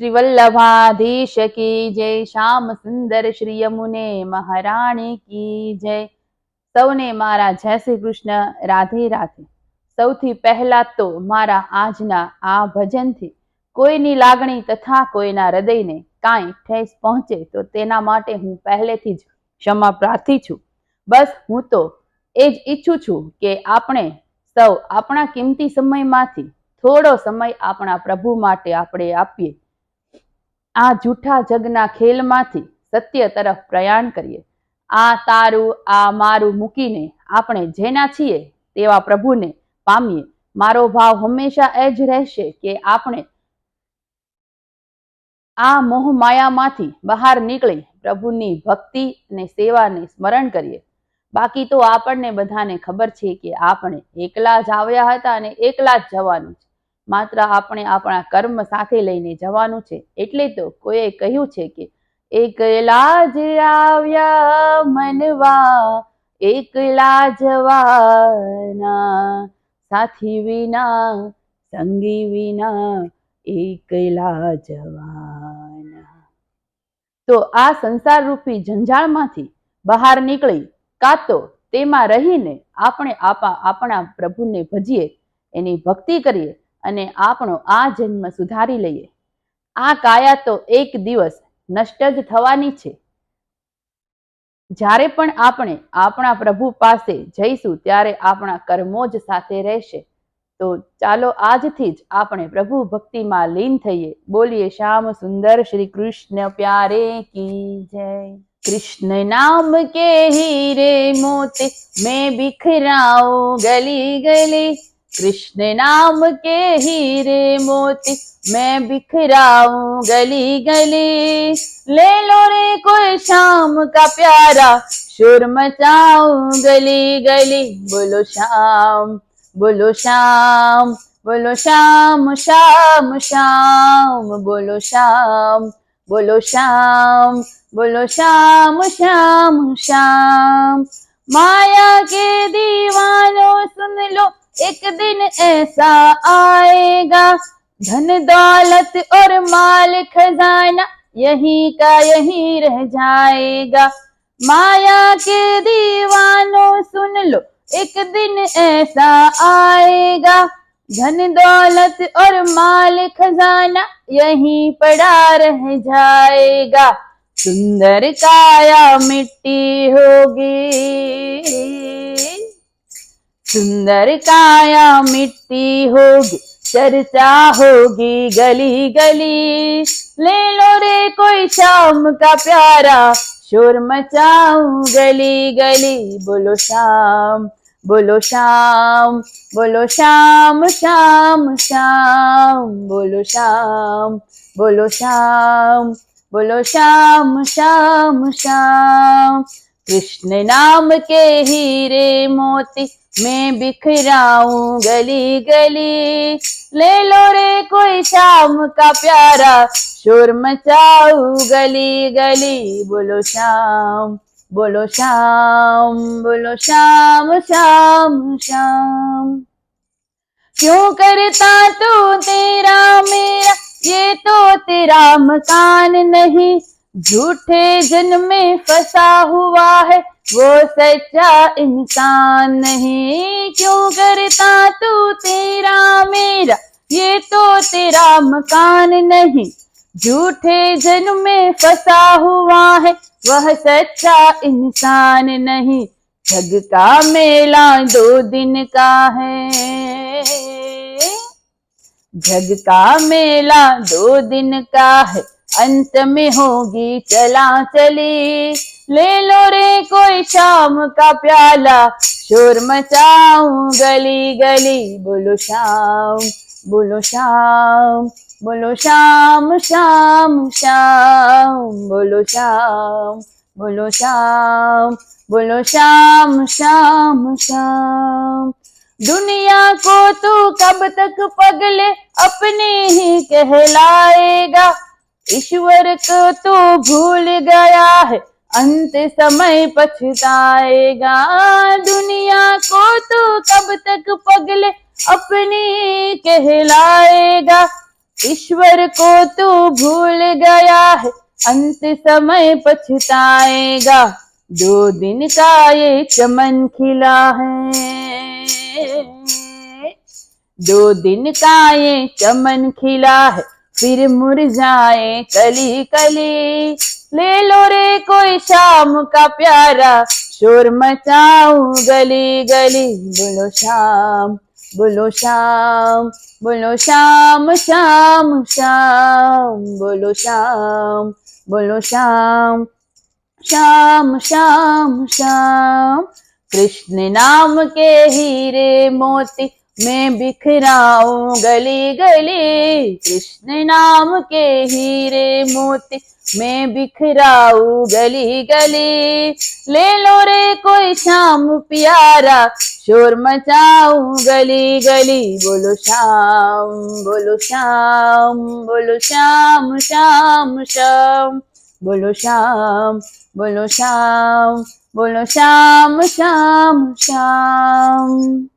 શ્રી વલ્લભાધીશ કી જય શ્યામ સુંદર શ્રી યમુને મહારાણી કી જય સૌને મારા જય શ્રી કૃષ્ણ રાધે રાધે સૌથી પહેલા તો મારા આજના આ ભજનથી કોઈની લાગણી તથા કોઈના હૃદયને કાંઈ ઠેસ પહોંચે તો તેના માટે હું પહેલેથી જ ક્ષમા પ્રાર્થી છું. બસ હું તો એ જ ઈચ્છું છું કે આપણે સૌ આપણા કિંમતી સમયમાંથી થોડો સમય આપણા પ્રભુ માટે આપણે આપીએ. આ જૂઠા જગના ખેલમાંથી સત્ય તરફ પ્રયાણ કરીએ. આ તારું, આ મારું મૂકીને આપણે જેના છીએ તેવા પ્રભુને પામીએ. મારો ભાવ હંમેશા એ જ રહેશે કે આપણે આ મોહ માયામાંથી બહાર નીકળી પ્રભુની ભક્તિ અને સેવાને સ્મરણ કરીએ. બાકી તો આપણને બધાને ખબર છે કે આપણે એકલા જ આવ્યા હતા અને એકલા જ જવાનું છે. માત્ર આપણે આપણા કર્મ સાથે લઈને જવાનું છે. એટલે તો કોઈએ કહ્યું છે કે, એકલા જ આવ્યા મનવા, એકલા જવાના, સાથી વિના, સંગી વિના, એકલા જવાના. તો આ સંસાર રૂપી જંજાળમાંથી બહાર નીકળી, કાં તો તેમાં રહીને આપણે આપા, આપણા પ્રભુને ભજીએ, એની ભક્તિ કરીએ અને આપણો આ જન્મ સુધારી લઈએ. આ કાયા તો એક દિવસ નષ્ટ જ થવાની છે. જ્યારે પણ આપણે આપણા પ્રભુ પાસે જઈશું, ત્યારે આપણા કર્મો જ સાથે રહેશે. તો ચાલો આજથી જ આપણે પ્રભુ ભક્તિમાં લીન થઈએ. બોલીએ, શ્યામ સુંદર શ્રી કૃષ્ણ પ્યારે કી જય. કૃષ્ણ નામ કે હીરે મોતી? મેં બિખરાઓ ગલી ગલી कृष्ण नाम के हीरे मोती, मैं बिखराऊं गली गली। ले लो रे कोई शाम का प्यारा, शोर मचाऊं गली गली। बोलो शाम बोलो शाम बोलो शाम शाम शाम, बोलो शाम बोलो शाम, बोलो श्याम श्याम श्याम माया के दीवानों सुन लो एक दिन ऐसा आएगा, धन दौलत और माल खजाना यही का यही रह जाएगा। माया के दीवानों सुन लो, एक दिन ऐसा आएगा, धन दौलत और माल खजाना यही पड़ा रह जाएगा। सुंदर काया मिट्टी होगी। सुंदर काया मिट्टी होगी, चर्चा होगी गली गली। ले लो रे कोई शाम का प्यारा, शोर मचाऊं गली गली। बोलो शाम बोलो शाम बोलो शाम शाम शाम। बोलो शाम बोलो शाम, बोलो श्याम शाम श्याम कृष्ण नाम के हीरे मोती, मैं बिखराऊं गली गली। ले लो रे कोई शाम का प्यारा, शोर मचाऊं गली गली। बोलो श्याम बोलो श्याम बोलो श्याम श्याम श्याम क्यों करता तू तेरा मेरा? ये तो तेरा मकान नहीं। झूठे जन्म में फंसा हुआ है, वो सच्चा इंसान नहीं। क्यों करता तू तेरा मेरा? ये तो तेरा मकान नहीं। झूठे जन्म में फंसा हुआ है, वह सच्चा इंसान नहीं। जग का मेला दो दिन का है। जग का मेला दो दिन का है। अंत में होगी चला चली ले लो रे कोई शाम का प्याला, शोर मचाऊं गली गली। बोलो शाम बोलो शाम बोलो शाम शाम शाम। बोलो शाम बोलो शाम बोलो शाम शाम शाम। दुनिया को तू कब तक पगले अपने ही कहलाएगा? ईश्वर को तो भूल गया है, अंत समय पछताएगा। दुनिया को तो कब तक पगले अपनी कहलाएगा। ईश्वर को तो भूल गया है, अंत समय पछताएगा। दो दिन का ये चमन खिला है। दो दिन का ये चमन खिला है। फिर मुरझाए कली कली। ले लो रे कोई शाम का प्यारा, शोर मचाऊं गली गली। बोलो शाम बोलो शाम बोलो शाम शाम शाम। बोलो शाम बोलो शाम श्याम श्याम श्याम कृष्ण नाम के हीरे मोती मैं बिखराऊं गली गली, कृष्ण नाम के हीरे मोती। मैं बिखराऊं गली गली, ले लो रे कोई शाम प्यारा। शोर मचाऊं गली गली, बोलो श्याम बोलो श्याम बोलो श्याम श्याम श्याम बोलो श्याम बोलो श्याम बोलो श्याम श्याम श्याम